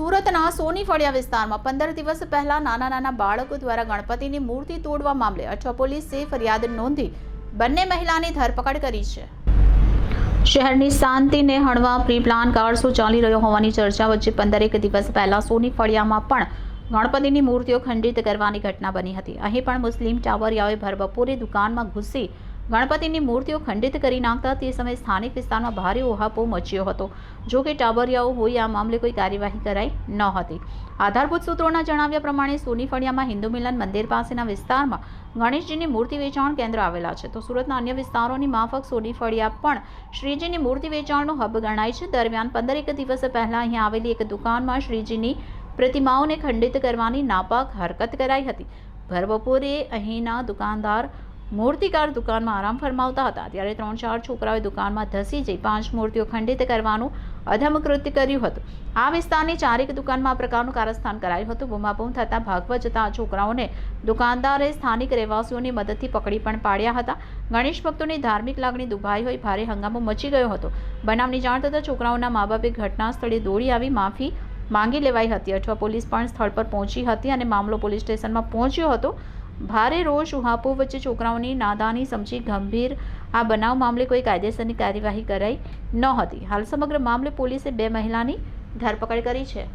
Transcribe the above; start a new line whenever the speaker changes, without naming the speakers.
સુરતના સોની ફળિયા વિસ્તારમાં પંદર દિવસ પહેલા નાના નાના બાળકો દ્વારા ગણપતિની મૂર્તિ તોડવા મામલે અઠવા પોલીસે ફરિયાદ નોંધી બંને મહિલાની ધરપકડ કરી છે. શહેરની શાંતિને હણવા પ્રી પ્લાન કારસો ચાલી રહ્યો હોવાની ચર્ચા વચ્ચે પંદરેક દિવસ પહેલા સોની ફળિયામાં પણ ગણપતિની મૂર્તિઓ ખંડિત કરવાની ઘટના બની હતી. અહીં પણ મુસ્લિમ ટાવરિયાઓએ ભરબપોરે દુકાનમાં ઘૂસી ગણપતિની મૂર્તિઓ ખંડિત કરી નાખતા તે સમયે સ્થાનિક વિસ્તારમાં ભારે ઓહાપો મચ્યો હતો. જો કે ટાબરિયાઓ હોય આ મામલે કોઈ કાર્યવાહી કરાઈ ન હતી. આધારભૂત સૂત્રોના જણાવ્યા પ્રમાણે સોની ફળિયામાં હિન્દુ મિલન મંદિર પાસેના વિસ્તારમાં ગણેશજીની મૂર્તિ વેચાણ કેન્દ્ર આવેલા છે. તો સુરતના અન્ય વિસ્તારોની માફક સોની ફળિયા પણ શ્રીજીની મૂર્તિ વેચાણનો હબ ગણાય છે. દરમિયાન પંદરેક દિવસ પહેલાં અહીં આવેલી એક દુકાનમાં શ્રીજીની પ્રતિમાઓને ખંડિત કરવાની નાપાક હરકત કરાઈ હતી. ભર બપોરે અહીંના દુકાનદાર મૂર્તિકાર દુકાનમાં આરામ ફરમાવતા હતા. ત્યારે ત્રણ ચાર છોકરાઓએ દુકાનમાં ધસી જઈ પાંચ મૂર્તિઓ ખંડિત કરવાનું અધમકૃત કર્યું હતું. આ વિસ્તારની ચારેક દુકાનમાં આ પ્રકારનું કારસ્થાન કરાયું હતું. બૂમાબૂમ થતાં ભાગવા જતા આ છોકરાઓને દુકાનદારે સ્થાનિક રહેવાસીઓની મદદથી પકડી પણ પાડ્યા હતા. ગણેશ ભક્તોની ધાર્મિક લાગણી દુભાઈ હોય ભારે હંગામો મચી ગયો હતો. બનાવની જાણ થતાં છોકરાઓના મા બાપે ઘટના સ્થળે દોડી આવી માફી માંગી લેવાઈ હતી. અઠવા પોલીસ પણ સ્થળ પર પહોંચી હતી અને મામલો પોલીસ સ્ટેશનમાં પહોંચ્યો હતો. ભારે રોષ, ઉહાપો વચ્ચે છોકરાઓની નાદાની સમજી ગંભીર આ બનાવ મામલે કોઈ કાયદેસરની કાર્યવાહી કરાઈ ન હતી હાલ સમગ્ર મામલે પોલીસે બે મહિલાની ધરપકડ કરી છે.